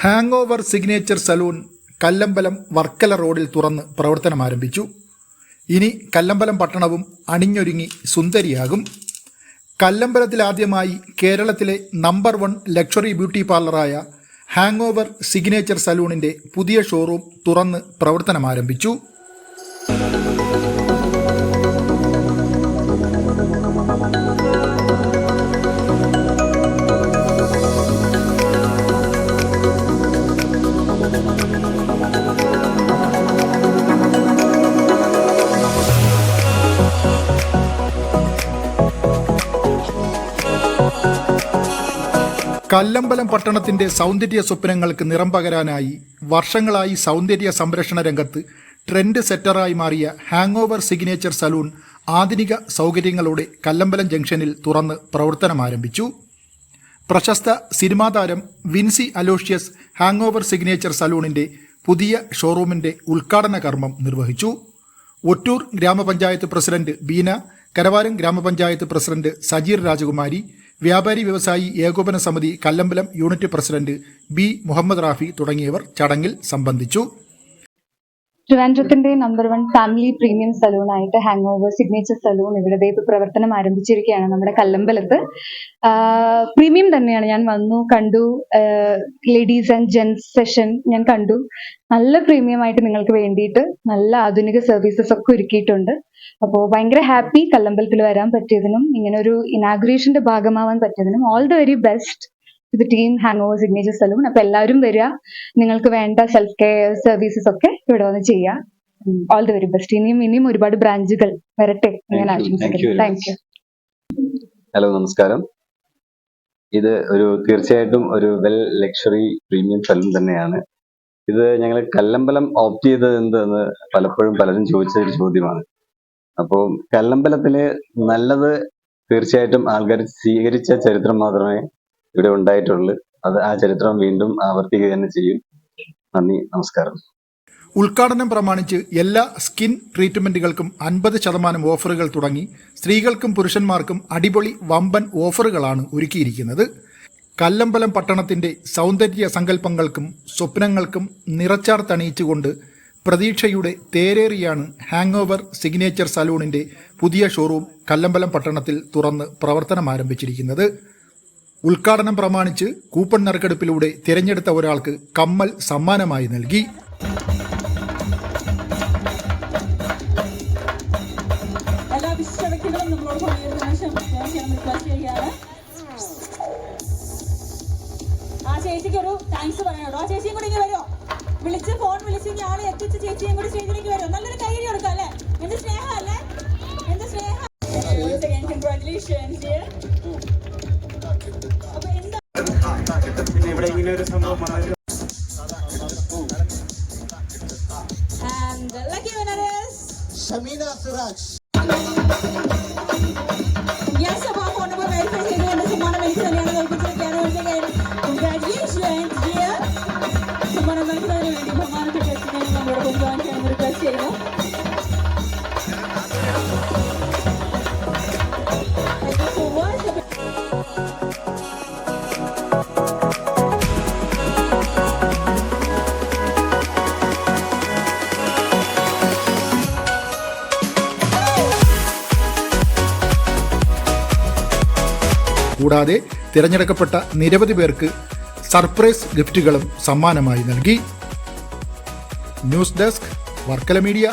Hang over signature salon Kallambalam Varkala റോഡിൽ തുറന്ന് പ്രവർത്തനം ആരംഭിച്ചു. ഇനി കല്ലമ്പലം പട്ടണവും അണിഞ്ഞൊരുങ്ങി സുന്ദരിയാകും. കല്ലമ്പലത്തിലാദ്യമായി കേരളത്തിലെ നമ്പർ വൺ ലക്ഷറി ബ്യൂട്ടി പാർലറായ ഹാങ് ഓവർ സിഗ്നേച്ചർ സലൂണിന്റെ പുതിയ ഷോറൂം തുറന്ന് പ്രവർത്തനം ആരംഭിച്ചു. കല്ലമ്പലം പട്ടണത്തിന്റെ സൗന്ദര്യ സ്വപ്നങ്ങൾക്ക് നിറം പകരാനായി വർഷങ്ങളായി സൗന്ദര്യ സംരക്ഷണ രംഗത്ത് ട്രെൻഡ് സെറ്ററായി മാറിയ ഹാങ് ഓവർ സിഗ്നേച്ചർ സലൂൺ ആധുനിക സൗകര്യങ്ങളോടെ കല്ലമ്പലം ജംഗ്ഷനിൽ തുറന്ന് പ്രവർത്തനം ആരംഭിച്ചു. പ്രശസ്ത സിനിമാ താരം Vincy Aloshious hang over signature സലൂണിന്റെ പുതിയ ഷോറൂമിന്റെ ഉദ്ഘാടന കർമ്മം നിർവഹിച്ചു. ഒറ്റൂർ ഗ്രാമപഞ്ചായത്ത് പ്രസിഡന്റ് ബീന കരവാരം ഗ്രാമപഞ്ചായത്ത് പ്രസിഡന്റ് സജീർ രാജകുമാരി വ്യാപാരി വ്യവസായി ഏകോപന സമിതി Kallambalam unit president B Muhammad Rafi തുടങ്ങിയവർ ചടങ്ങിൽ സംബന്ധിച്ചു ട്രിവാൻഡ്രത്തിന്റെ number one family premium salon ആയിട്ട് ഹാങ് ഓവർ സിഗ്നേച്ചർ സലൂൺ ഇവിടെ ഇപ്പൊ പ്രവർത്തനം ആരംഭിച്ചിരിക്കുകയാണ് നമ്മുടെ കല്ലമ്പലത്ത്. പ്രീമിയം തന്നെയാണ്. ഞാൻ വന്നു കണ്ടു. ലേഡീസ് ആൻഡ് ജെന്റ്സ് സെഷൻ ഞാൻ കണ്ടു. നല്ല പ്രീമിയം ആയിട്ട് നിങ്ങൾക്ക് വേണ്ടിയിട്ട് നല്ല ആധുനിക സർവീസസ് ഒക്കെ ഒരുക്കിയിട്ടുണ്ട്. അപ്പോൾ ഭയങ്കര ഹാപ്പി കല്ലമ്പലത്തിൽ വരാൻ പറ്റിയതിനും ഇങ്ങനെ ഒരു ഇനാഗ്രേഷന്റെ ഭാഗമാവാൻ പറ്റിയതിനും ഓൾ ദ വെരി ബെസ്റ്റ് ഇത് team hang over signature salon അപ്പൊ എല്ലാവരും വരിക. നിങ്ങൾക്ക് വേണ്ട സെൽഫ് കെയർ സർവീസസ് ഒക്കെ ഇവിടെ വന്ന് ചെയ്യാം ഓൾ ദി വെരി ബെസ്റ്റ് ഇനിയും ഇനിയും ഒരുപാട് ബ്രാഞ്ചുകൾ വരട്ടെ ഞാൻ. ആശംസിക്കുന്നു. താങ്ക് യു ഹലോ നമസ്കാരം. ഇത് ഒരു തീർച്ചയായിട്ടും ഒരു വെൽ ലക്ഷറി പ്രീമിയം സ്ഥലം തന്നെയാണ്. ഇത് ഞങ്ങൾ കല്ലമ്പലം ഓപ്റ്റ് ചെയ്തത് എന്തെന്ന് പലപ്പോഴും പലരും ചോദിച്ച ഒരു ചോദ്യമാണ്. അപ്പോൾ കല്ലമ്പലത്തിലെ നല്ലത് തീർച്ചയായിട്ടും ആൾക്കാർ സ്വീകരിച്ച ചരിത്രം മാത്രമേ ഇവിടെ ഉണ്ടായിട്ടുള്ളൂ. അത് ആ ചരിത്രം വീണ്ടും ആവർത്തിക്കുക തന്നെ ചെയ്യും. നന്ദി നമസ്കാരം. ഉദ്ഘാടനം പ്രമാണിച്ച് എല്ലാ സ്കിൻ ട്രീറ്റ്മെന്റുകൾക്കും അൻപത് ശതമാനം ഓഫറുകൾ തുടങ്ങി സ്ത്രീകൾക്കും പുരുഷന്മാർക്കും അടിപൊളി വമ്പൻ ഓഫറുകളാണ് ഒരുക്കിയിരിക്കുന്നത്. കല്ലമ്പലം പട്ടണത്തിന്റെ സൗന്ദര്യ സങ്കല്പങ്ങൾക്കും സ്വപ്നങ്ങൾക്കും നിറച്ചാർ തണിയിച്ചുകൊണ്ട് പ്രതീക്ഷയുടെ തേരേറിയാണ് ഹാങ് ഓവർ സിഗ്നേച്ചർ സലൂണിന്റെ പുതിയ ഷോറൂം കല്ലമ്പലം പട്ടണത്തിൽ തുറന്ന് പ്രവർത്തനം ആരംഭിച്ചിരിക്കുന്നത് ഉദ്ഘാടനം പ്രമാണിച്ച് കൂപ്പൺ നറുക്കെടുപ്പിലൂടെ തിരഞ്ഞെടുത്ത ഒരാൾക്ക് കമ്മൽ സമ്മാനമായി നൽകി. എല്ലാ വിശ്വവ്യക്തികളും ആ ഒരു താങ്ക്സ് ആ കൂടി ഫോൺ ആളെ കൂടി നല്ലൊരു അല്ലേ? എന്ത് ഇവിടെ ഇങ്ങനെ ഒരു സംഭവം വന്നത് and the lucky winner is Shamina Suraj. കൂടാതെ തിരഞ്ഞെടുക്കപ്പെട്ട നിരവധി പേർക്ക് സർപ്രൈസ് ഗിഫ്റ്റുകളും സമ്മാനമായി നൽകി. News desk Varkala media.